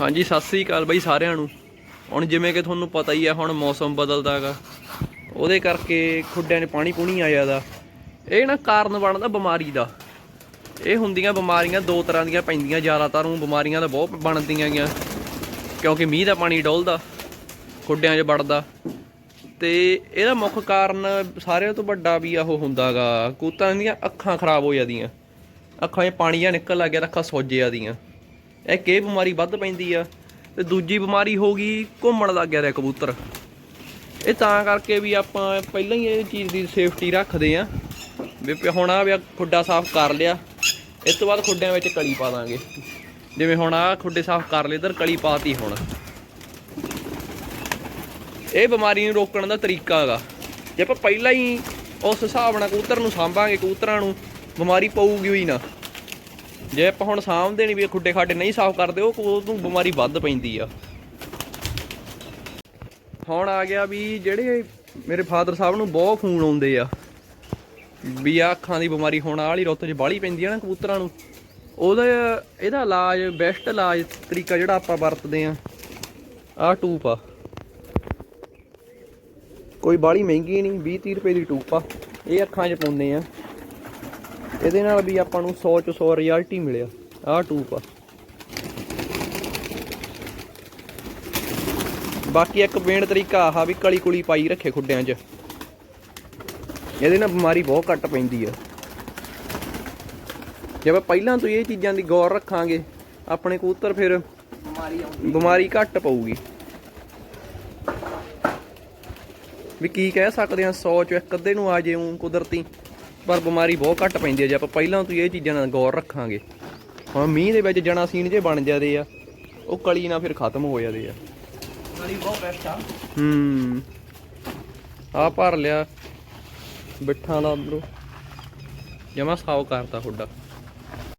ਹਾਂਜੀ, ਸਤਿ ਸ੍ਰੀ ਅਕਾਲ ਬਾਈ ਸਾਰਿਆਂ ਨੂੰ। ਹੁਣ ਜਿਵੇਂ ਕਿ ਤੁਹਾਨੂੰ ਪਤਾ ਹੀ ਆ, ਹੁਣ ਮੌਸਮ ਬਦਲਦਾ ਹੈਗਾ। ਉਹਦੇ ਕਰਕੇ ਖੁੱਡਿਆਂ 'ਚ ਪਾਣੀ ਪੂਣੀ ਆ ਜਾਂਦਾ ਇਹ ਨਾ ਕਾਰਨ ਬਣਦਾ ਬਿਮਾਰੀ ਦਾ। ਇਹ ਹੁੰਦੀਆਂ ਬਿਮਾਰੀਆਂ, ਦੋ ਤਰ੍ਹਾਂ ਦੀਆਂ ਪੈਂਦੀਆਂ। ਜ਼ਿਆਦਾਤਰ ਉਹ ਬਿਮਾਰੀਆਂ ਤਾਂ ਬਹੁਤ ਬਣਦੀਆਂ ਗੀਆਂ ਕਿਉਂਕਿ ਮੀਂਹ ਦਾ ਪਾਣੀ ਡੋਲਦਾ, ਖੁੱਡਿਆਂ 'ਚ ਵੜਦਾ। ਤੇ ਇਹਦਾ ਮੁੱਖ ਕਾਰਨ ਸਾਰਿਆਂ ਤੋਂ ਵੱਡਾ ਵੀ ਉਹ ਹੁੰਦਾਗਾ ਕੂਤਾਂ ਦੀਆਂ ਅੱਖਾਂ ਖਰਾਬ ਹੋ ਜਾਂਦੀਆਂ। ਅੱਖਾਂ 'ਚ ਪਾਣੀ ਜਿਹਾ ਨਿਕਲ ਲੱਗ ਗਿਆ, ਤਾਂ ਅੱਖਾਂ ਸੁੱਜ ਜਾਂਦੀਆਂ। ਇੱਕ ਇਹ ਬਿਮਾਰੀ ਵੱਧ ਪੈਂਦੀ ਆ ਤੇ ਦੂਜੀ ਬਿਮਾਰੀ ਹੋ ਗਈ ਘੁੰਮਣ ਲੱਗ ਗਿਆ ਰੇ ਕਬੂਤਰ। ਇਹ ਤਾਂ ਕਰਕੇ ਵੀ ਆਪਾਂ ਪਹਿਲਾਂ ਹੀ ਇਹ ਚੀਜ਼ ਦੀ ਸੇਫਟੀ ਰੱਖਦੇ ਆ। ਵੀ ਹੁਣ ਆ ਵੀ ਆਹ ਖੁੱਡਾ ਸਾਫ਼ ਕਰ ਲਿਆ, ਇਸ ਤੋਂ ਬਾਅਦ ਖੁੱਡਿਆਂ ਵਿੱਚ ਕਲੀ ਪਾ ਦਾਂਗੇ। ਜਿਵੇਂ ਹੁਣ ਆ ਖੁੱਡੇ ਸਾਫ਼ ਕਰ ਲਏ, ਇਧਰ ਕਲੀ ਪਾਤੀ ਹੁਣ। ਇਹ ਬਿਮਾਰੀ ਨੂੰ ਰੋਕਣ ਦਾ ਤਰੀਕਾ ਹੈਗਾ। ਜੇ ਆਪਾਂ ਪਹਿਲਾਂ ਹੀ ਉਸ ਹਿਸਾਬ ਨਾਲ ਕਬੂਤਰ ਨੂੰ ਸਾਂਭਾਂਗੇ, ਕਬੂਤਰਾਂ ਨੂੰ, ਬਿਮਾਰੀ ਪਊਗੀ ਹੀ ਨਾ। ਜੇ ਆਪਾਂ ਹੁਣ ਸਾਂਭਦੇ ਨਹੀਂ ਵੀ ਖੁੱਡੇ ਖਾਡੇ ਨਹੀਂ ਸਾਫ਼ ਕਰਦੇ, ਉਹ ਉਹਨੂੰ ਬਿਮਾਰੀ ਵੱਧ ਪੈਂਦੀ ਆ। ਹੁਣ ਆ ਗਿਆ ਵੀ ਜਿਹੜੇ ਮੇਰੇ ਫਾਦਰ ਸਾਹਿਬ ਨੂੰ ਬਹੁਤ ਖੂਨ ਆਉਂਦੇ ਆ, ਵੀ ਆ ਅੱਖਾਂ ਦੀ ਬਿਮਾਰੀ ਹੁਣ ਆਹ ਵਾਲੀ ਰੁੱਤ 'ਚ ਬਾਹਲੀ ਪੈਂਦੀ ਆ ਨਾ ਕਬੂਤਰਾਂ ਨੂੰ। ਉਹਦਾ ਇਹਦਾ ਇਲਾਜ ਬੈਸਟ ਇਲਾਜ ਤਰੀਕਾ ਜਿਹੜਾ ਆਪਾਂ ਵਰਤਦੇ ਆ, ਆਹ ਟੂਪ ਆ। ਕੋਈ ਬਾਹਲੀ ਮਹਿੰਗੀ ਨਹੀਂ 20 30 ਰੁਪਏ ਦੀ ਟੂਪ ਆ। ਇਹ ਅੱਖਾਂ 'ਚ ਪਾਉਂਦੇ ਆ। ਇਹਦੇ ਨਾਲ ਵੀ ਆਪਾਂ ਨੂੰ 100 ਚ 100 ਰਿਜ਼ਲਟ ਹੀ ਮਿਲਿਆ। ਆਹ ਟੂਪ ਆ। ਬਾਕੀ ਇੱਕ ਮੇਨ ਤਰੀਕਾ ਆਹ ਵੀ ਕਲੀ ਕੁਲੀ ਪਾਈ ਰੱਖੇ ਖੁੱਡਿਆਂ 'ਚ। ਇਹਦੇ ਨਾਲ ਬਿਮਾਰੀ ਬਹੁਤ ਘੱਟ ਪੈਂਦੀ ਆ। ਜੇ ਆਪਾਂ ਪਹਿਲਾਂ ਤੋਂ ਇਹ ਚੀਜ਼ਾਂ ਦੀ ਗੌਰ ਰੱਖਾਂਗੇ ਆਪਣੇ ਕਬੂਤਰ ਫਿਰ ਬਿਮਾਰੀ ਆਉਂਦੀ ਬਿਮਾਰੀ ਘੱਟ ਪਊਗੀ। ਵੀ ਕੀ ਕਹਿ ਸਕਦੇ ਆ 100 ਚ ਇੱਕ ਅੱਧੇ ਨੂੰ ਆ ਜੇ ਊਂ ਕੁਦਰਤੀ। ਪਰ ਬਿਮਾਰੀ ਬਹੁਤ ਘੱਟ ਪੈਂਦੀ ਹੈ ਜੇ ਆਪਾਂ ਪਹਿਲਾਂ ਤੋਂ ਇਹ ਚੀਜ਼ਾਂ ਨਾਲ ਗੌਰ ਰੱਖਾਂਗੇ। ਹੁਣ ਮੀਂਹ ਦੇ ਵਿੱਚ ਜਣਾ ਸੀਨ ਜੇ ਬਣ ਜਾਂਦੇ ਆ ਉਹ ਕਲੀ ਨਾਲ ਫਿਰ ਖਤਮ ਹੋ ਜਾਂਦੇ ਆ। ਬਿਮਾਰੀ ਬਹੁਤ ਬੈਸਟ ਆ। ਹੂੰ। ਆ ਭਰ ਲਿਆ ਬਿੱਠਾਂ ਦਾ ਅੰਦਰੋਂ। ਜਮਾ ਸਾਫ਼ ਕਰਤਾ ਤੁਹਾਡਾ।